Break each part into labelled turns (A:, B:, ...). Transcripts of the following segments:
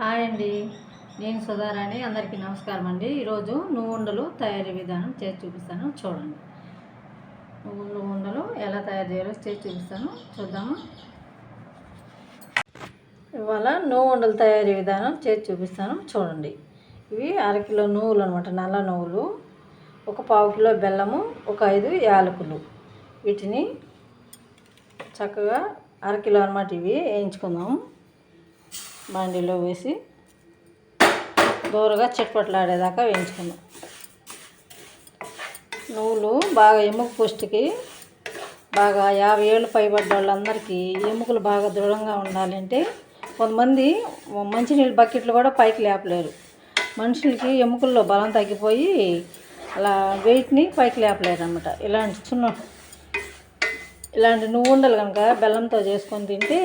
A: Hi అండి. నేను సుధారాణి. అందరికీ నమస్కారం అండి. ఈరోజు నువ్వు ఉండలు తయారీ విధానం చేసి చూపిస్తాను. చూడండి. నువ్వులు ఉండలు ఎలా తయారు చేయాలో చేసి చూపిస్తాను. చూద్దాము? ఇవాళ నువ్వు ఉండలు తయారీ విధానం చేసి చూపిస్తాను. చూడండి. ఇవి అరకిలో నువ్వులు అనమాట నల్ల నువ్వులు ఒక పావు కిలో బెల్లము ఒక ఐదు యాలకులు. వీటిని చక్కగా అరకిలో అనమాట ఇవి వేయించుకుందాము బాండీలో వేసి దూరగా చిట్పట్లాడేదాకా వేయించుకుందాం నువ్వులు బాగా ఎముక పుష్టికి బాగా యాభై ఏళ్ళు పైబడ్డ వాళ్ళందరికీ ఎముకలు బాగా దృఢంగా ఉండాలంటే కొంతమంది మంచినీళ్ళ బకెట్లు కూడా పైకి లేపలేరు. మనుషులకి ఎముకల్లో బలం తగ్గిపోయి అలా వెయిట్ని పైకి లేపలేరు అనమాట ఇలాంటి చిన్న ఇలాంటి నువ్వు ఉండాలి కనుక బెల్లంతో చేసుకొని తింటే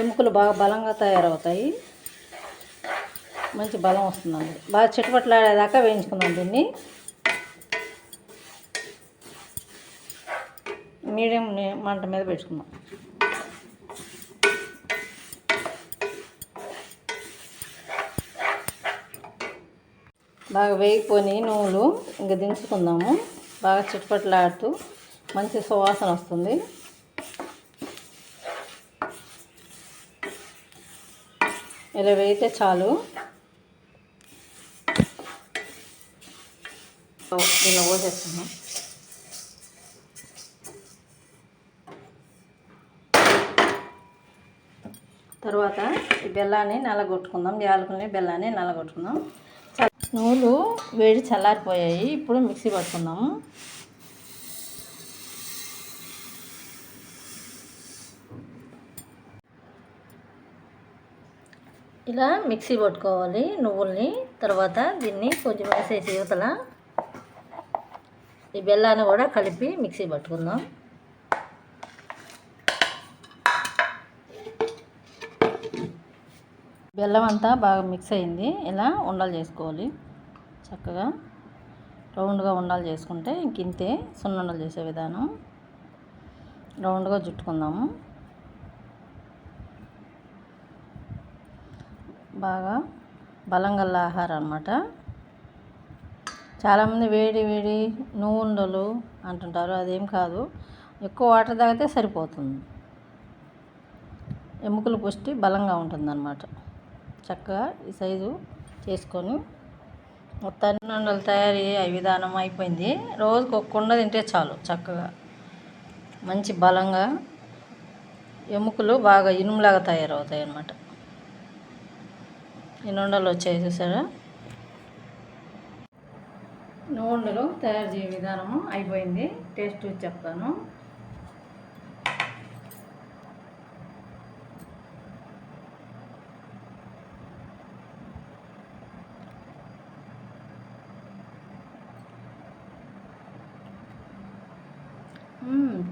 A: ఎముకలు బాగా బలంగా తయారవుతాయి. మంచి బలం వస్తుందండి. బాగా చిటపట్లాడేదాకా వేయించుకుందాం దీన్ని. మీడియం మంట మీద పెట్టుకుందాం. బాగా వేగిపోయి నువ్వులు ఇంకా దించుకుందాము. బాగా చిటపట్లాడుతూ మంచి సువాసన వస్తుంది. ఇలా వేయితే చాలు ఇలా పోసేస్తున్నాం. తర్వాత ఈ బెల్లాన్ని నల్లగొట్టుకుందాం. యాలకుల్ని బెల్లాన్ని నల్లగొట్టుకుందాం. నూలు వేడి చల్లారిపోయాయి. ఇప్పుడు మిక్సీ పట్టుకుందాము ఇలా మిక్సీ పట్టుకోవాలి నువ్వుల్ని తర్వాత దీన్ని కొంచెం వేసేసి యువతల ఈ బెల్లాన్ని కూడా కలిపి మిక్సీ పట్టుకుందాం. బెల్లం అంతా బాగా మిక్స్ అయింది. ఇలా ఉండలు చేసుకోవాలి చక్కగా. రౌండ్గా ఉండాలి చేసుకుంటే ఇంకింతే సున్నుండలు చేసే విధానం. రౌండ్గా చుట్టుకుందాము. బాగా బలం గల ఆహారం అనమాట చాలామంది వేడి వేడి నువ్వుండలు అంటుంటారు అదేం కాదు. ఎక్కువ వాటర్ తాగితే సరిపోతుంది. ఎముకల పుష్టి బలంగా ఉంటుందన్నమాట. చక్కగా ఈ సైజు చేసుకొని మొత్తాన్ని ఉండలు తయారీ విధానం అయిపోయింది. రోజుకు ఒక కుండ తింటే చాలు చక్కగా. మంచి బలంగా ఎముకలు బాగా ఇనుములాగా తయారవుతాయి అన్నమాట ఈ నుండలు వచ్చాయి చూసారా? ఉండలు తయారు చేయ విధానము అయిపోయింది. టేస్ట్ చెప్తాను.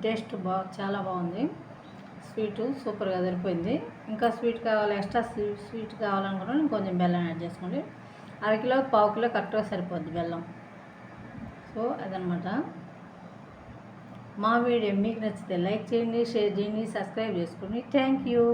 A: టేస్ట్ బాగా చాలా బాగుంది. స్వీట్ సూపర్గా సరిపోయింది. ఇంకా స్వీట్ కావాలి ఎక్స్ట్రా స్వీట్ కావాలనుకున్నాను కొంచెం బెల్లం యాడ్ చేసుకోండి. అరకిలో పావు కిలో కరెక్ట్గా సరిపోద్ది బెల్లం. సో అదనమాట. మా వీడియో మీకు నచ్చితే లైక్ చేయండి షేర్ చేయండి సబ్స్క్రైబ్ చేసుకోండి. Thank you.